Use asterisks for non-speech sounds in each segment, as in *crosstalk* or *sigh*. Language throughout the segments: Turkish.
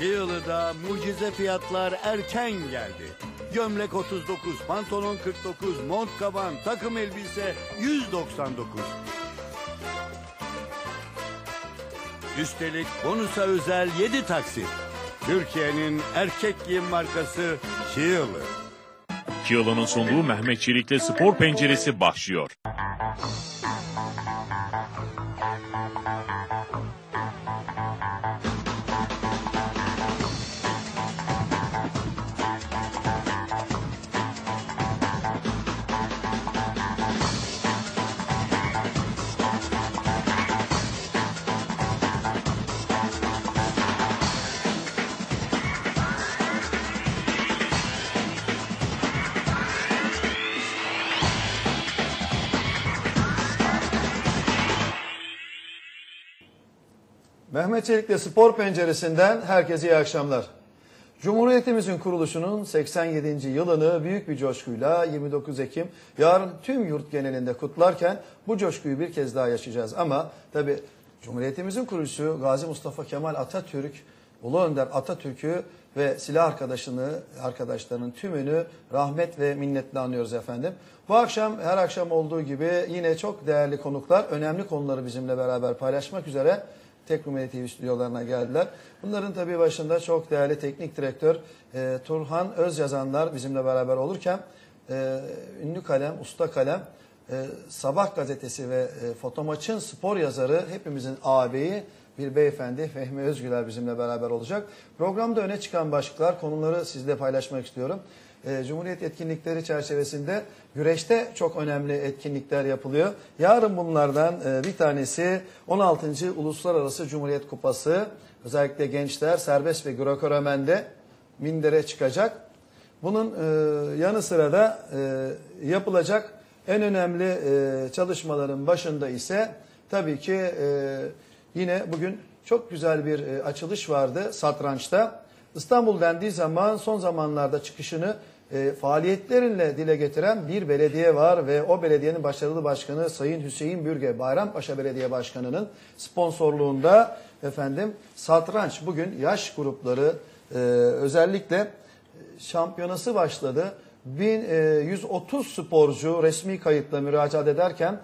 Yılı'da mucize fiyatlar erken geldi. Gömlek 39, pantolon 49, mont kaban, takım elbise 199. Üstelik bonusa özel 7 taksit. Türkiye'nin erkek giyim markası Çığlı. Kiyola'nın sunduğu Mehmet Çelik'le spor penceresi başlıyor. Mehmet Çelik'le Spor Penceresi'nden herkese iyi akşamlar. Cumhuriyetimizin kuruluşunun 87. yılını büyük bir coşkuyla 29 Ekim yarın tüm yurt genelinde kutlarken bu coşkuyu bir kez daha yaşayacağız. Ama tabi Cumhuriyetimizin kuruluşu Gazi Mustafa Kemal Atatürk, Ulu Önder Atatürk'ü ve silah arkadaşını, arkadaşlarının tümünü rahmet ve minnetle anıyoruz efendim. Bu akşam her akşam olduğu gibi yine çok değerli konuklar, önemli konuları bizimle beraber paylaşmak üzere Tek Rumeli TV stüdyolarına geldiler. Bunların tabii başında çok değerli teknik direktör e, Turhan Özyazanlar bizimle beraber olurken e, ünlü kalem, usta kalem, e, Sabah gazetesi ve e, Fotomaç'ın spor yazarı hepimizin ağabeyi bir beyefendi Fehmi Özgüler bizimle beraber olacak. Programda öne çıkan başlıklar, konuları sizle paylaşmak istiyorum. E, Cumhuriyet etkinlikleri çerçevesinde güreşte çok önemli etkinlikler yapılıyor. Yarın bunlardan e, bir tanesi 16. Uluslararası Cumhuriyet Kupası. Özellikle gençler serbest ve Greco-Romen'de mindere çıkacak. Bunun e, yanı sıra da yapılacak en önemli çalışmaların başında ise tabii ki yine bugün çok güzel bir açılış vardı satrançta. İstanbul dendiği zaman son zamanlarda çıkışını e, faaliyetlerinle dile getiren bir belediye var ve o belediyenin başarılı başkanı Sayın Hüseyin Bürge, Bayrampaşa Belediye Başkanı'nın sponsorluğunda efendim satranç bugün yaş grupları e, özellikle şampiyonası başladı. 1130 sporcu resmi kayıtla müracaat ederken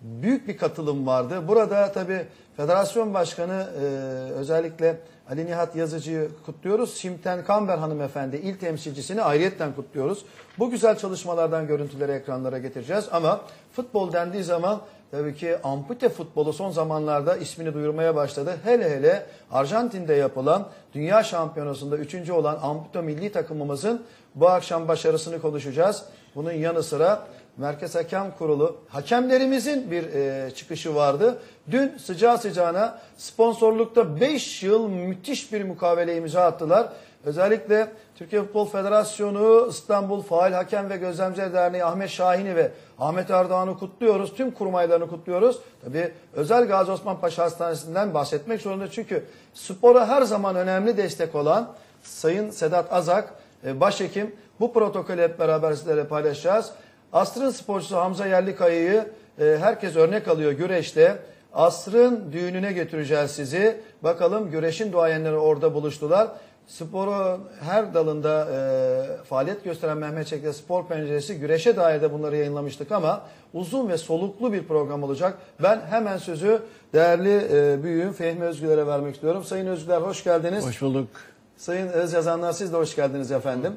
büyük bir katılım vardı. Burada tabii Federasyon Başkanı e, özellikle Ali Nihat Yazıcı'yı kutluyoruz. Simten Kamber hanımefendi il temsilcisini ayrıyetten kutluyoruz. Bu güzel çalışmalardan görüntüleri ekranlara getireceğiz. Ama futbol dendiği zaman tabii ki ampute futbolu son zamanlarda ismini duyurmaya başladı. Hele hele Arjantin'de yapılan Dünya Şampiyonası'nda üçüncü olan ampute milli takımımızın bu akşam başarısını konuşacağız. Bunun yanı sıra Merkez Hakem Kurulu hakemlerimizin bir e, çıkışı vardı. Dün sıcağı sıcağına sponsorlukta 5 yıl müthiş bir mukavele imza attılar. Özellikle Türkiye Futbol Federasyonu, İstanbul Faal Hakem ve Gözlemciler Derneği Ahmet Şahin'i ve Ahmet Erdoğan'ı kutluyoruz. Tüm kurmaylarını kutluyoruz. Tabii özel Gazi Osman Paşa Hastanesi'nden bahsetmek zorunda. Çünkü spora her zaman önemli destek olan Sayın Sedat Azak, e, başhekim bu protokolü hep beraber sizlere paylaşacağız. Asrın sporcusu Hamza Yerlikaya'yı e, herkes örnek alıyor güreşte. Asrın düğününe götüreceğiz sizi. Bakalım güreşin duayenleri orada buluştular. Sporu her dalında e, faaliyet gösteren Mehmet Çek'le Spor Penceresi güreşe dair de bunları yayınlamıştık ama uzun ve soluklu bir program olacak. Ben hemen sözü değerli e, büyüğüm Fehmi Özgüler'e vermek istiyorum. Sayın Özgüler hoş geldiniz. Hoş bulduk. Sayın Öz yazanlar siz de hoş geldiniz efendim.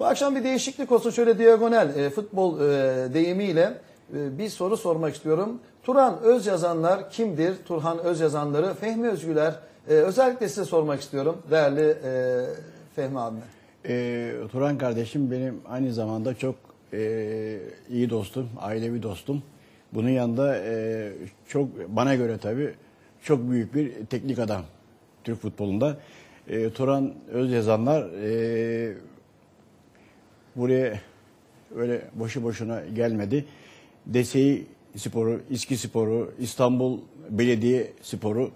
Bu akşam bir değişiklik olsun şöyle diagonal e, futbol e, deyimiyle e, bir soru sormak istiyorum. Turan Öz yazanlar kimdir? Turhan Öz yazanları Fehmi Özgüler e, özellikle size sormak istiyorum değerli e, Fehmi abime. Ee, Turan kardeşim benim aynı zamanda çok e, iyi dostum, ailevi dostum. Bunun yanında e, çok bana göre tabii çok büyük bir teknik adam Türk futbolunda. E, Turan Öz yazanlar e, buraya öyle boşu boşuna gelmedi. Deseyi Sporu, İSKİ Sporu, İstanbul Belediye Sporu,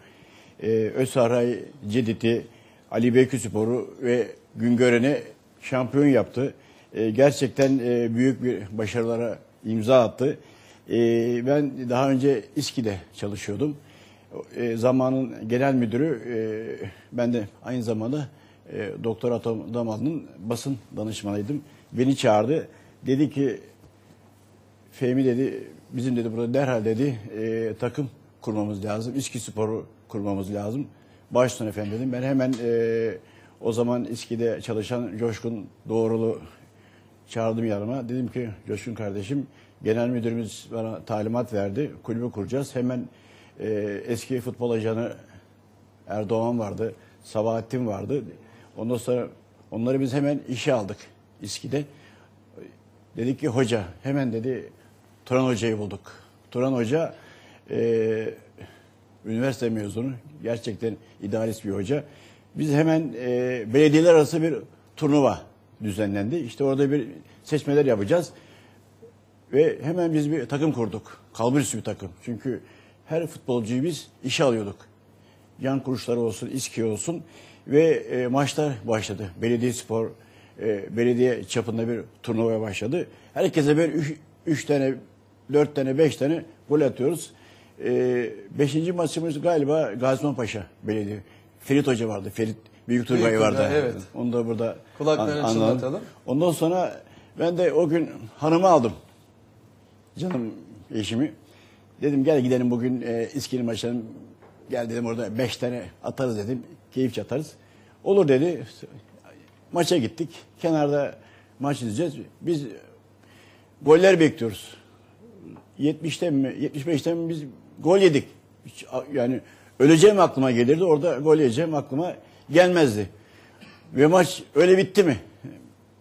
e, Özsaray Cedid'i, Ali Beykü Sporu ve Güngören'i şampiyon yaptı. E, gerçekten e, büyük bir başarılara imza attı. E, ben daha önce İSKİ'de çalışıyordum. e, zamanın genel müdürü e, ben de aynı zamanda e, Doktor Atom Damal'ın basın danışmanıydım. Beni çağırdı. Dedi ki Fehmi dedi bizim dedi burada derhal dedi e, takım kurmamız lazım. İSKİ Spor'u kurmamız lazım. Başüstüne efendim dedim. Ben hemen e, o zaman İSKİ'de çalışan Coşkun Doğrulu çağırdım yanıma. Dedim ki Coşkun kardeşim genel müdürümüz bana talimat verdi. Kulübü kuracağız. Hemen e, eski futbol ajanı Erdoğan vardı. Sabahattin vardı. Ondan sonra onları biz hemen işe aldık İSKİ'de. Dedik ki hoca hemen dedi Turan Hoca'yı bulduk. Turan Hoca e, üniversite mezunu. Gerçekten idealist bir hoca. Biz hemen e, belediyeler arası bir turnuva düzenlendi. İşte orada bir seçmeler yapacağız. Ve hemen biz bir takım kurduk. Kalburüstü bir takım. Çünkü her futbolcuyu biz işe alıyorduk. Yan kuruluşları olsun, İSKİ olsun. Ve e, maçlar başladı. Belediye spor, e, belediye çapında bir turnuvaya başladı. Herkese bir üç, üç tane, dört tane, beş tane gol atıyoruz. E, beşinci maçımız galiba Gaziman Paşa Belediye. Ferit Hoca vardı. Ferit Büyük Büyük vardı. Evet. Onu da burada Kulaklarını an- anladım. çınlatalım. Ondan sonra ben de o gün hanımı aldım. Canım eşimi. Dedim gel gidelim bugün e, İskili maçına. Gel dedim orada beş tane atarız dedim. Keyifçe atarız. Olur dedi. Maça gittik. Kenarda maç izleyeceğiz. Biz goller bekliyoruz. 70'ten mi 75'ten mi biz gol yedik. Hiç, yani öleceğim aklıma gelirdi. Orada gol yiyeceğim aklıma gelmezdi. Ve maç öyle bitti mi?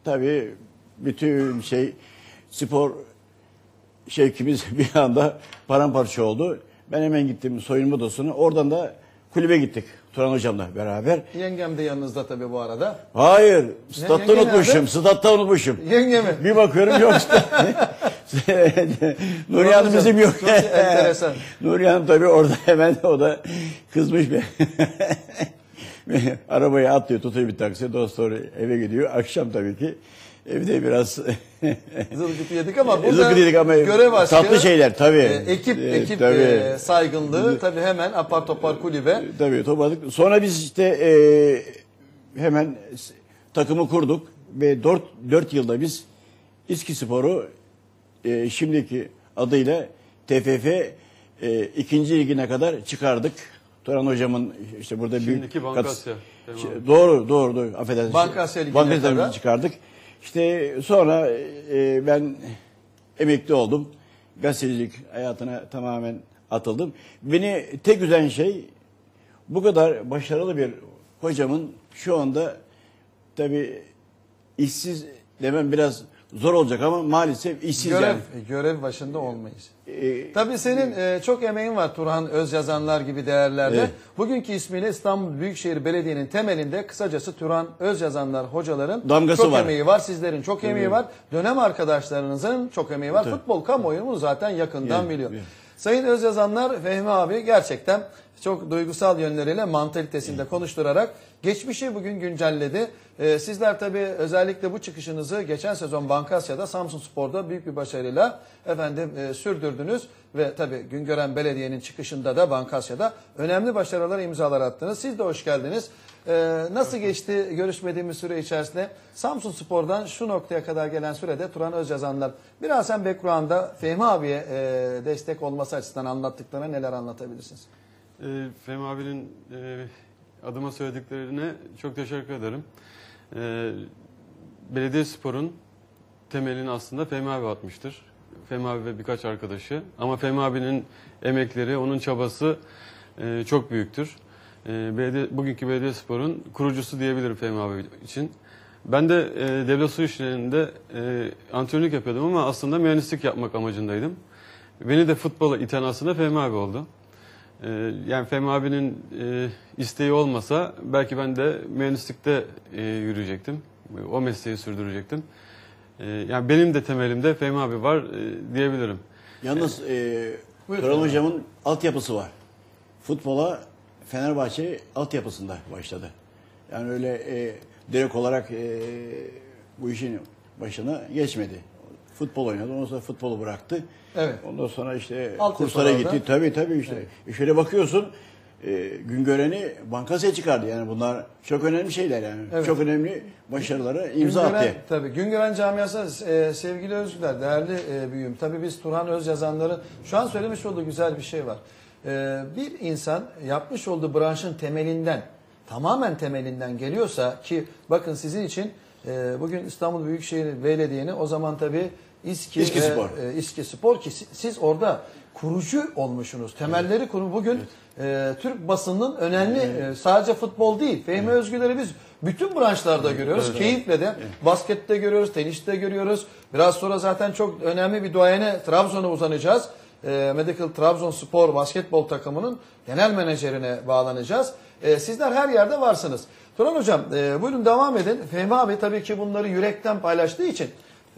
Tabii bütün şey spor şevkimiz *laughs* bir anda paramparça oldu. Ben hemen gittim soyunma odasına. Oradan da kulübe gittik. Turan hocamla beraber. Yengem de yanınızda tabii bu arada. Hayır, statta unutmuşum. Statta unutmuşum. Yenge mi? Bir bakıyorum yok. *laughs* Nuriye Hanım bizim yok. çok enteresan. *laughs* Nuriye Hanım tabii orada hemen o da kızmış *laughs* be. Arabaya atlıyor, tutuyor bir taksi. Dost sonra eve gidiyor. Akşam tabii ki evde biraz *laughs* Zılgıtı yedik ama burada yedik ama görev aşkı, tatlı şeyler, tabii. e, ekip E, ekip tabii. e, saygınlığı tabii hemen apar topar kulübe. Tabii topladık. Sonra biz işte e, hemen takımı kurduk ve 4, 4 yılda biz İSKİ Spor'u e, şimdiki adıyla TFF e, ikinci ligine kadar çıkardık. Turan hocamın işte burada büyük Şimdiki Bankasya. kat- doğru doğru doğru affedersiniz. Bankasya Ligi'ne Bankasya kadar. Çıkardık. İşte sonra e, ben emekli oldum. Gazetecilik hayatına tamamen atıldım. Beni tek üzen şey bu kadar başarılı bir hocamın şu anda tabii işsiz demem biraz zor olacak ama maalesef işsiz Görev yani. görev başında olmayız. Ee, Tabii senin e, çok emeğin var Turhan Özyazanlar gibi değerlerde. Evet. Bugünkü ismiyle İstanbul Büyükşehir Belediye'nin temelinde kısacası Turhan Özyazanlar hocaların Damgası çok var. emeği var. Sizlerin çok emeği var. Dönem arkadaşlarınızın çok emeği var. Futbol kamuoyu bunu zaten yakından Evet, biliyor. evet. Sayın Özyazanlar Fehmi abi gerçekten çok duygusal yönleriyle mantalitesinde konuşturarak geçmişi bugün güncelledi. Ee, sizler tabii özellikle bu çıkışınızı geçen sezon Bankasya'da Samsun Spor'da büyük bir başarıyla efendim e, sürdürdünüz ve tabii Güngören Belediye'nin çıkışında da Bankasya'da önemli başarılar imzalar attınız. Siz de hoş geldiniz. Ee, nasıl geçti görüşmediğimiz süre içerisinde? Samsun Spor'dan şu noktaya kadar gelen sürede Turan Özyazanlar biraz sen background'da Fehmi abiye e, destek olması açısından anlattıklarına neler anlatabilirsiniz? Ee, Fehmi abinin e, adıma söylediklerine çok teşekkür ederim. Ee, Belediye Spor'un temelini aslında Fehmi abi atmıştır. Fehmi abi ve birkaç arkadaşı. Ama Fehmi abinin emekleri, onun çabası e, çok büyüktür. E, belediye, bugünkü Belediye Spor'un kurucusu diyebilirim Fehmi abi için. Ben de e, devlet su işlerinde e, antrenörlük yapıyordum ama aslında mühendislik yapmak amacındaydım. Beni de futbola iten aslında Fehmi abi oldu. Ee, yani Fehmi abinin e, isteği olmasa belki ben de mühendislikte e, yürüyecektim. O mesleği sürdürecektim. E, yani benim de temelimde Fehmi abi var e, diyebilirim. Yalnız e, Turan. hocamın altyapısı var. Futbola Fenerbahçe altyapısında başladı. Yani öyle e, direkt olarak e, bu işin başına geçmedi. Futbol oynadı. Ondan sonra futbolu bıraktı. Evet. Ondan sonra işte Alt kurslara gitti. Tabii tabii işte. E şöyle bakıyorsun e, Güngören'i bankasya çıkardı. Yani bunlar çok önemli şeyler yani. Evet. Çok önemli başarıları imza Güngören, attı. tabii Güngören camiası e, sevgili Özgürler, değerli e, büyüğüm. Tabii biz Turhan Öz yazanların şu an söylemiş olduğu güzel bir şey var. E, bir insan yapmış olduğu branşın temelinden, tamamen temelinden geliyorsa ki bakın sizin için e, bugün İstanbul Büyükşehir Belediye'ni o zaman tabii İSKİ, İSKİ ve, Spor. e, İSKİ Spor ki si- siz orada kurucu olmuşsunuz. Temelleri kuru bugün e, Türk basının önemli e, sadece futbol değil. Fehmi Özgürler'i biz bütün branşlarda görüyoruz. Keyifle de baskette görüyoruz, teniste görüyoruz. Biraz sonra zaten çok önemli bir duayene Trabzon'a uzanacağız. E, Medical Trabzonspor basketbol takımının genel menajerine bağlanacağız. E, sizler her yerde varsınız. Turan Hocam e, buyurun devam edin. Fehmi abi tabii ki bunları yürekten paylaştığı için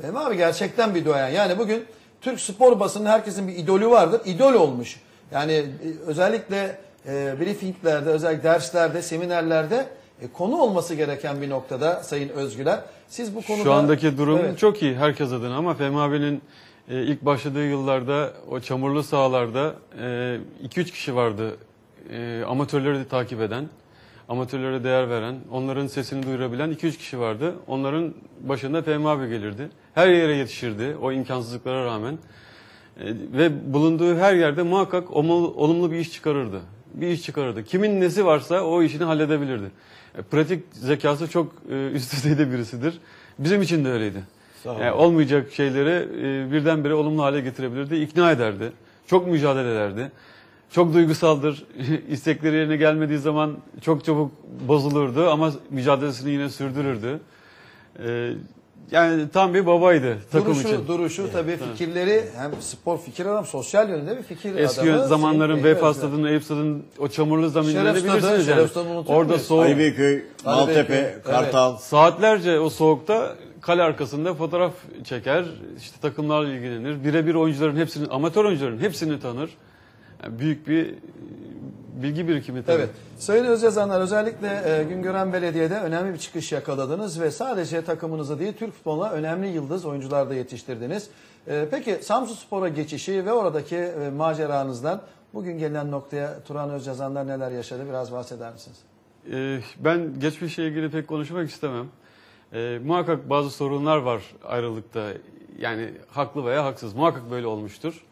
Fehmi abi gerçekten bir duayen. Yani bugün Türk spor basının herkesin bir idolü vardır. İdol olmuş. Yani e, özellikle e, briefinglerde, özellikle derslerde, seminerlerde e, konu olması gereken bir noktada Sayın Özgüler. Siz bu konuda... Şu andaki durum Evet. çok iyi herkes adına ama Fehmi abinin e, ilk başladığı yıllarda o çamurlu sahalarda 2-3 kişi vardı e, amatörleri de takip eden, amatörlere değer veren, onların sesini duyurabilen 2-3 kişi vardı. Onların başında Fehmi abi gelirdi. Her yere yetişirdi o imkansızlıklara rağmen. E, ve bulunduğu her yerde muhakkak olumlu bir iş çıkarırdı. Bir iş çıkarırdı. Kimin nesi varsa o işini halledebilirdi. E, pratik zekası çok e, üst düzeyde birisidir. Bizim için de öyleydi. Yani olmayacak şeyleri e, birdenbire olumlu hale getirebilirdi, ikna ederdi. Çok mücadele ederdi. Çok duygusaldır. *laughs* İstekleri yerine gelmediği zaman çok çabuk bozulurdu ama mücadelesini yine sürdürürdü. E, yani tam bir babaydı takım duruşu, için. duruşu tabii fikirleri hem spor fikir adam, sosyal yönde bir fikir Eski adamı. zamanların Sayın Vefa. Stadı'nın, Eyüp Stadı'nın o çamurlu Stadı, bilirsiniz yani. Orada soğuk, Ali Beyköy, Maltepe, evet. Kartal. saatlerce o soğukta kale arkasında fotoğraf çeker, işte takımlarla ilgilenir. Birebir oyuncuların hepsini, amatör oyuncuların hepsini tanır. Yani büyük bir bilgi birikimi tabii. Evet. Sayın Özyazanlar özellikle e, Güngören Belediye'de önemli bir çıkış yakaladınız ve sadece takımınızı değil Türk futboluna önemli yıldız oyuncular da yetiştirdiniz. E, peki Samsun Spor'a geçişi ve oradaki e, maceranızdan bugün gelinen noktaya Turan Özyazanlar neler yaşadı biraz bahseder misiniz? Ee, ben geçmişle ilgili pek konuşmak istemem. Ee, muhakkak bazı sorunlar var ayrılıkta. Yani haklı veya haksız. Muhakkak böyle olmuştur.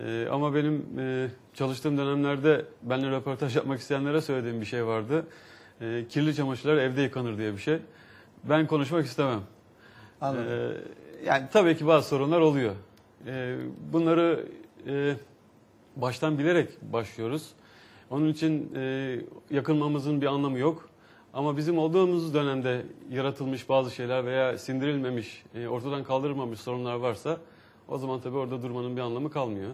Ee, ama benim e, çalıştığım dönemlerde benimle röportaj yapmak isteyenlere söylediğim bir şey vardı. Ee, kirli çamaşırlar evde yıkanır diye bir şey. Ben konuşmak istemem. Anladım. Ee, yani tabii ki bazı sorunlar oluyor. Ee, bunları e, baştan bilerek başlıyoruz. Onun için e, yakınmamızın bir anlamı yok. Ama bizim olduğumuz dönemde yaratılmış bazı şeyler veya sindirilmemiş, e, ortadan kaldırılmamış sorunlar varsa o zaman tabii orada durmanın bir anlamı kalmıyor.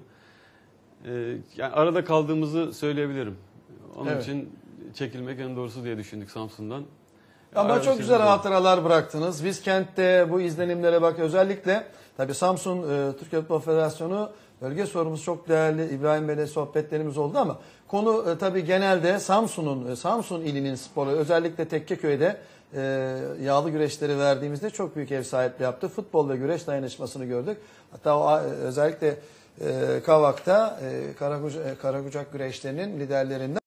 E, yani arada kaldığımızı söyleyebilirim. Onun Evet. için çekilmek en doğrusu diye düşündük Samsun'dan. Ama Arada çok güzel hatıralar bıraktınız. Biz kentte bu izlenimlere bak özellikle tabii Samsun e, Türkiye Futbol Federasyonu bölge sorumlusu çok değerli İbrahim Bey'le sohbetlerimiz oldu ama konu e, tabii genelde Samsun'un e, Samsun ilinin sporu özellikle Tekkeköy'de e, yağlı güreşleri verdiğimizde çok büyük ev sahipliği yaptı. Futbol ve güreş dayanışmasını gördük. Hatta o, özellikle e, Kavak'ta e, e, Karakucak güreşlerinin liderlerinden